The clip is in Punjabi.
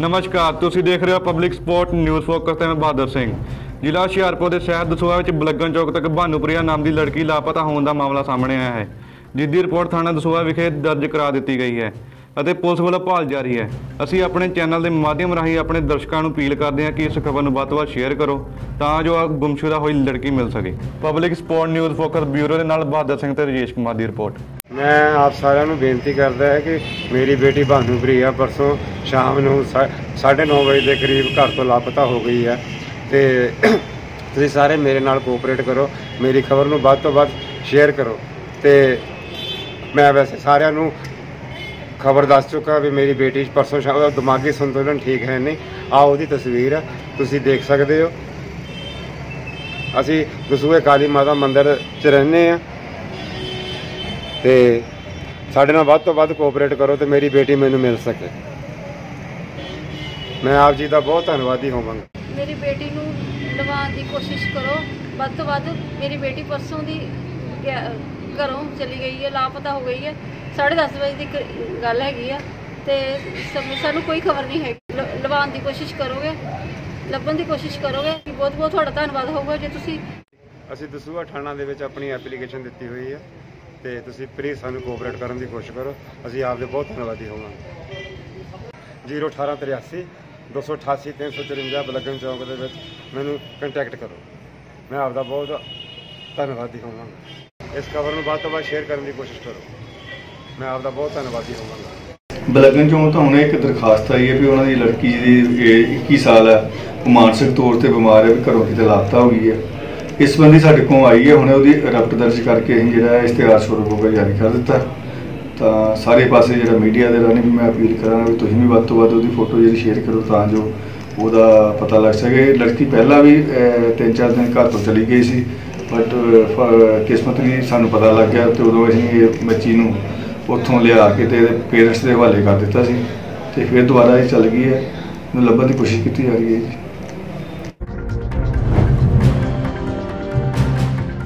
ਨਮਸਕਾਰ, ਤੁਸੀਂ ਦੇਖ ਰਹੇ ਹੋ ਪਬਲਿਕ ਸਪੋਰਟ ਨਿਊਜ਼ ਫੋਕਸ ਤੇ ਮੈਂ ਬਹਾਦਰ ਸਿੰਘ। ਜ਼ਿਲ੍ਹਾ ਹੁਸ਼ਿਆਰਪੁਰ ਦੇ ਸ਼ਹਿਰ ਦਸੂਹਾ ਵਿੱਚ ਬਲੱਗਣ ਚੌਕ ਤੱਕ ਭਾਨੂਪ੍ਰਿਆ ਨਾਮ ਦੀ ਲੜਕੀ ਲਾਪਤਾ ਹੋਣ ਦਾ ਮਾਮਲਾ ਸਾਹਮਣੇ ਆਇਆ ਹੈ, ਜਿਸ ਦੀ ਰਿਪੋਰਟ ਥਾਣਾ ਦਸੂਹਾ ਵਿਖੇ ਦਰਜ ਕਰਾ ਦਿੱਤੀ ਗਈ ਹੈ। ਅਤੇ ਪੁਲਿਸ ਵੱਲੋਂ ਭਾਲ ਜਾਰੀ ਹੈ। ਅਸੀਂ ਆਪਣੇ ਚੈਨਲ ਦੇ ਮਾਧਿਅਮ ਰਾਹੀਂ ਆਪਣੇ ਦਰਸ਼ਕਾਂ ਨੂੰ ਅਪੀਲ ਕਰਦੇ ਹਾਂ ਕਿ ਇਸ ਖਬਰ ਨੂੰ ਵੱਧ ਤੋਂ ਵੱਧ ਸ਼ੇਅਰ ਕਰੋ, ਤਾਂ ਜੋ ਆਹ ਗੁੰਮਸ਼ੁਦਾ ਹੋਈ ਲੜਕੀ ਮਿਲ ਸਕੇ। Public support news focus bureau ਦੇ ਨਾਲ ਬਹਾਦਰ ਸਿੰਘ ਤੇ ਰਜੇਸ਼ ਕੁਮਾਰ ਦੀ ਰਿਪੋਰਟ ਮੈਂ ਆਪ ਸਾਰਿਆਂ ਨੂੰ ਬੇਨਤੀ ਕਰਦਾ ਹੈ ਕਿ ਮੇਰੀ ਬੇਟੀ ਭਾਨੂ ਪ੍ਰਿਆ ਪਰਸੋਂ ਸ਼ਾਮ ਨੂੰ 9:30 ਵਜੇ ਦੇ ਕਰੀਬ ਘਰ ਤੋਂ ਲਾਪਤਾ ਹੋ ਗਈ ਹੈ। ਤੇ ਤੁਸੀਂ ਸਾਰੇ ਮੇਰੇ ਨਾਲ ਕੋਆਪਰੇਟ ਕਰੋ, ਮੇਰੀ ਖਬਰ ਨੂੰ ਵੱਧ ਤੋਂ ਵੱਧ ਸ਼ੇਅਰ ਕਰੋ। ਤੇ ਮੈਂ ਵੈਸੇ ਸਾਰਿਆਂ ਨੂੰ ਖਬਰ ਦੱਸ ਚੁੱਕਾ ਵੀ ਮੇਰੀ ਬੇਟੀ ਪਰਸੋਂ ਸ਼ਾਮ ਦਾ ਦਿਮਾਗੀ ਸੰਤੁਲਨ ਠੀਕ ਹੈ ਨਹੀਂ। ਆ ਉਹਦੀ ਤਸਵੀਰ ਹੈ ਤੁਸੀਂ ਦੇਖ ਸਕਦੇ ਹੋ। ਅਸੀਂ ਦਸੂਹੇ ਕਾਲੀ ਮਾਤਾ ਮੰਦਿਰ 'ਚ ਰਹਿੰਦੇ ਆ ਤੇ ਸਾਡੇ ਨਾਲ ਵੱਧ ਤੋਂ ਵੱਧ ਕੋਆਪਰੇਟ ਕਰੋ ਤੇ ਮੇਰੀ ਬੇਟੀ ਮੈਨੂੰ ਮਿਲ ਸਕੇ। ਮੈਂ ਆਪ ਜੀ ਦਾ ਬਹੁਤ ਧੰਨਵਾਦੀ ਹੋਵਾਂਗਾ। ਮੇਰੀ ਬੇਟੀ ਨੂੰ ਲਵਾਉਣ ਦੀ ਕੋਸ਼ਿਸ਼ ਕਰੋ। ਵੱਧ ਤੋਂ ਵੱਧ ਮੇਰੀ ਬੇਟੀ ਪਰਸੋਂ ਦੀ ਗਿਆ- ਘਰੋਂ ਚਲੀ ਗਈ ਹੈ ਲਾਪਤਾ ਹੋ ਗਈ ਹੈ। 10:30 ਵਜੇ ਦੀ ਕ- ਗੱਲ ਹੈਗੀ ਆ ਤੇ ਸਮੇਂ, ਸਾਨੂੰ ਕੋਈ ਖਬਰ ਨਹੀਂ ਹੈ ਲਵਾਉਣ ਦੀ ਕੋਸ਼ਿਸ਼ ਕਰੋਗੇ? ਲੱਭਣ ਦੀ ਕੋਸ਼ਿਸ਼ ਕਰੋਗੇ ਬਹੁਤ ਬਹੁਤ ਤੁਹਾਡਾ ਧੰਨਵਾਦ ਹੋਊਗਾ ਜੇ ਤੁਸੀਂ ਅਸੀਂ ਦਸੂਹਾ ਥਾਣਾ ਦੇ ਵਿੱਚ ਆਪਣੀ ਐਪਲੀਕੇਸ਼ਨ ਦਿੱਤੀ ਹੋਈ ਹੈ ਤੇ ਤੁਸੀਂ ਪਲੀਜ਼ ਸਾਨੂੰ ਕੋਆਪਰੇਟ ਕਰਨ ਦੀ ਕੋਸ਼ਿਸ਼ ਕਰੋ। ਅਸੀਂ ਆਪ ਦੇ ਬਹੁਤ ਧੰਨਵਾਦੀ ਹੋਵਾਂਗੇ। 01883 288 354 ਬਲਗਨ ਚੌਂਕ ਦੇ ਵਿੱਚ ਮੈਨੂੰ ਕੰਟੈਕਟ ਕਰੋ। ਮੈਂ ਆਪ ਦਾ ਬਹੁਤ ਧੰਨਵਾਦੀ ਹੋਵਾਂਗਾ। ਇਸ ਖਬਰ ਨੂੰ ਵੱਧ ਤੋਂ ਵੱਧ ਸ਼ੇਅਰ ਕਰਨ ਦੀ ਕੋਸ਼ਿਸ਼ ਕਰੋ। ਮੈਂ ਆਪ ਦਾ ਬਹੁਤ ਧੰਨਵਾਦੀ ਹੋਵਾਂਗਾ। ਬਲਗਨ ਚੋਂ ਤਾਂ ਹੁਣੇ ਇੱਕ ਦਰਖਾਸਤ ਆਈ ਹੈ ਵੀ ਉਹਨਾਂ ਦੀ ਲੜਕੀ ਜਿਹਦੀ 21 ਸਾਲ ਹੈ, ਉਹ ਮਾਨਸਿਕ ਤੌਰ ਤੇ ਬਿਮਾਰ ਹੈ ਘਰੋਂ ਕਿਤੇ ਲਾਪਤਾ ਹੋ ਗਈ ਹੈ। ਇਸ ਸੰਬੰਧੀ ਸਾਡੇ ਕੋਲ ਆਈ ਹੈ, ਹੁਣੇ ਉਹਦੀ ਰਪਟ ਦਰਜ ਕਰਕੇ ਅਸੀਂ ਜਿਹੜਾ ਇਸ਼ਤਿਹਾਰ ਸਵਰੂਪ ਹੋ ਕੇ ਜਾਰੀ ਕਰ ਦਿੱਤਾ। ਤਾਂ ਸਾਰੇ ਪਾਸੇ ਜਿਹੜਾ ਮੀਡੀਆ ਦੇ ਰਾਹੀਂ ਵੀ ਮੈਂ ਅਪੀਲ ਕਰਾਂਗਾ ਵੀ ਤੁਸੀਂ ਵੀ ਵੱਧ ਤੋਂ ਵੱਧ ਉਹਦੀ ਫੋਟੋ ਜਿਹੜੀ ਸ਼ੇਅਰ ਕਰੋ ਤਾਂ ਜੋ ਉਹਦਾ ਪਤਾ ਲੱਗ ਸਕੇ। ਲੜਕੀ ਪਹਿਲਾਂ ਵੀ ਤਿੰਨ ਚਾਰ ਦਿਨ ਘਰ ਤੋਂ ਚਲੀ ਗਈ ਸੀ। ਬਟ uh, uh, ਕਿਸਮਤ ਨਹੀਂ ਸਾਨੂੰ ਪਤਾ ਲੱਗ ਗਿਆ ਤੇ ਉਦੋਂ ਅਸੀਂ ਇਹ ਬੱਚੀ ਨੂੰ ਉੱਥੋਂ ਲਿਆ ਕੇ ਤੇ ਇਹਦੇ ਪੇਰੈਂਟਸ ਦੇ ਹਵਾਲੇ ਕਰ ਦਿੱਤਾ ਸੀ ਤੇ ਫਿਰ ਦੁਬਾਰਾ ਇਹ ਚੱਲ ਗਈ ਹੈ। ਉਹਨੂੰ ਲੱਭਣ ਦੀ ਕੋਸ਼ਿਸ਼ ਕੀਤੀ ਜਾ ਰਹੀ ਹੈ ਜੀ।